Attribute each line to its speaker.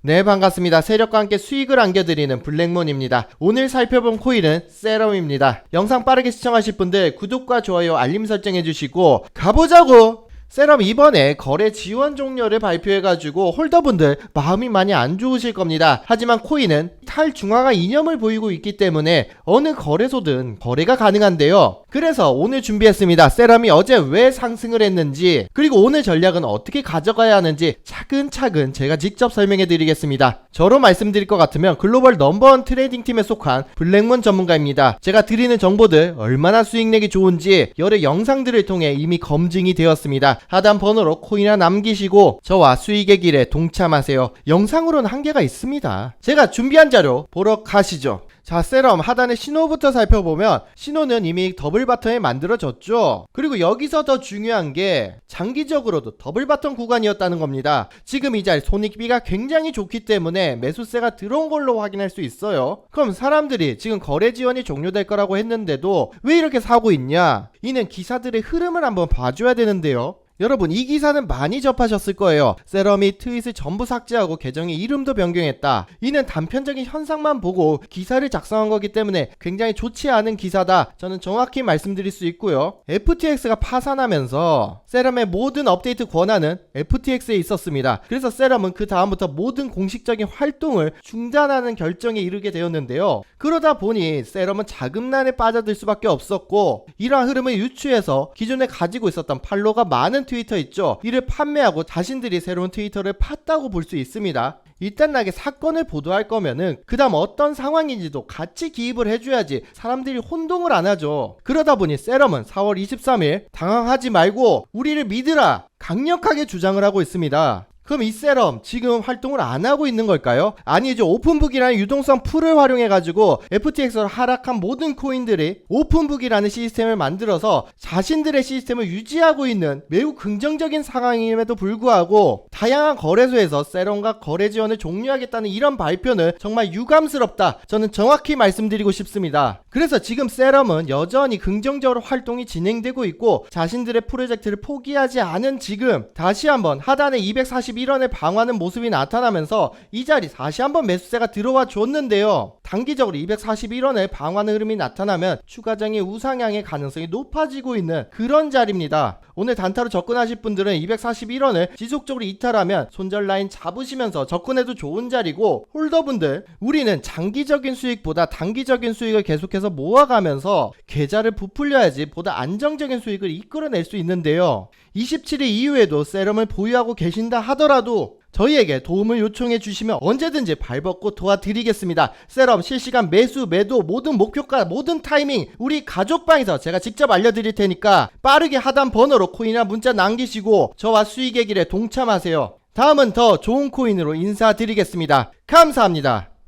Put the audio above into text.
Speaker 1: 네 반갑습니다. 세력과 함께 수익을 안겨드리는 블랙몬입니다. 오늘 살펴본 코일은 세럼입니다. 영상 빠르게 시청하실 분들 구독과 좋아요 알림 설정해주시고 가보자고! 세럼 이번에 거래 지원 종료를 발표해가지고 홀더분들 마음이 많이 안 좋으실 겁니다. 하지만 코인은 탈중앙화 이념을 보이고 있기 때문에 어느 거래소든 거래가 가능한데요. 그래서 오늘 준비했습니다. 세럼이 어제 왜 상승을 했는지 그리고 오늘 전략은 어떻게 가져가야 하는지 차근차근 제가 직접 설명해 드리겠습니다. 저로 말씀드릴 것 같으면 글로벌 넘버원 트레이딩 팀에 속한 블랙문 전문가입니다. 제가 드리는 정보들 얼마나 수익 내기 좋은지 여러 영상들을 통해 이미 검증이 되었습니다. 하단 번호로 코인이나 남기시고 저와 수익의 길에 동참하세요. 영상으로는 한계가 있습니다. 제가 준비한 자료 보러 가시죠. 자, 세럼 하단의 신호부터 살펴보면 신호는 이미 더블 바텀에 만들어졌죠. 그리고 여기서 더 중요한 게 장기적으로도 더블 바텀 구간이었다는 겁니다. 지금 이 자리 손익비가 굉장히 좋기 때문에 매수세가 들어온 걸로 확인할 수 있어요. 그럼 사람들이 지금 거래 지원이 종료될 거라고 했는데도 왜 이렇게 사고 있냐? 이는 기사들의 흐름을 한번 봐줘야 되는데요. 여러분 이 기사는 많이 접하셨을 거예요. 세럼이 트윗을 전부 삭제하고 계정의 이름도 변경했다. 이는 단편적인 현상만 보고 기사를 작성한 거기 때문에 굉장히 좋지 않은 기사다. 저는 정확히 말씀드릴 수 있고요. FTX가 파산하면서 세럼의 모든 업데이트 권한은 FTX에 있었습니다. 그래서 세럼은 그 다음부터 모든 공식적인 활동을 중단하는 결정에 이르게 되었는데요. 그러다 보니 세럼은 자금난에 빠져들 수밖에 없었고 이러한 흐름을 유추해서 기존에 가지고 있었던 팔로가 많은 트위터 있죠. 이를 판매하고 자신들이 새로운 트위터를 팠다고 볼 수 있습니다. 일단 나게 사건을 보도할 거면은 그 다음 어떤 상황인지도 같이 기입을 해줘야지 사람들이 혼동을 안 하죠. 그러다 보니 세럼은 4월 23일 당황하지 말고 우리를 믿으라 강력하게 주장을 하고 있습니다. 그럼 이 세럼 지금 활동을 안 하고 있는 걸까요? 아니죠. 오픈북이라는 유동성 풀을 활용해 가지고 FTX로 하락한 모든 코인들이 오픈북이라는 시스템을 만들어서 자신들의 시스템을 유지하고 있는 매우 긍정적인 상황임에도 불구하고 다양한 거래소에서 세럼과 거래 지원을 종료하겠다는 이런 발표는 정말 유감스럽다. 저는 정확히 말씀드리고 싶습니다. 그래서 지금 세럼은 여전히 긍정적으로 활동이 진행되고 있고 자신들의 프로젝트를 포기하지 않은 지금 다시 한번 하단에 241원을 방어하는 모습이 나타나면서 이 자리 다시 한번 매수세가 들어와 줬는데요. 단기적으로 241원을 방어하는 흐름이 나타나면 추가적인 우상향의 가능성이 높아지고 있는 그런 자리입니다. 오늘 단타로 접근하실 분들은 241원을 지속적으로 이탈하면 손절 라인 잡으시면서 접근해도 좋은 자리고 홀더분들 우리는 장기적인 수익보다 단기적인 수익을 계속해서 모아가면서 계좌를 부풀려야지 보다 안정적인 수익을 이끌어낼 수 있는데요. 27일 이후에도 세럼을 보유하고 계신다 하더라도 저희에게 도움을 요청해 주시면 언제든지 발벗고 도와드리겠습니다. 세럼 실시간 매수, 매도, 모든 목표가, 모든 타이밍 우리 가족방에서 제가 직접 알려드릴 테니까 빠르게 하단 번호로 코인이나 문자 남기시고 저와 수익의 길에 동참하세요. 다음은 더 좋은 코인으로 인사드리겠습니다. 감사합니다.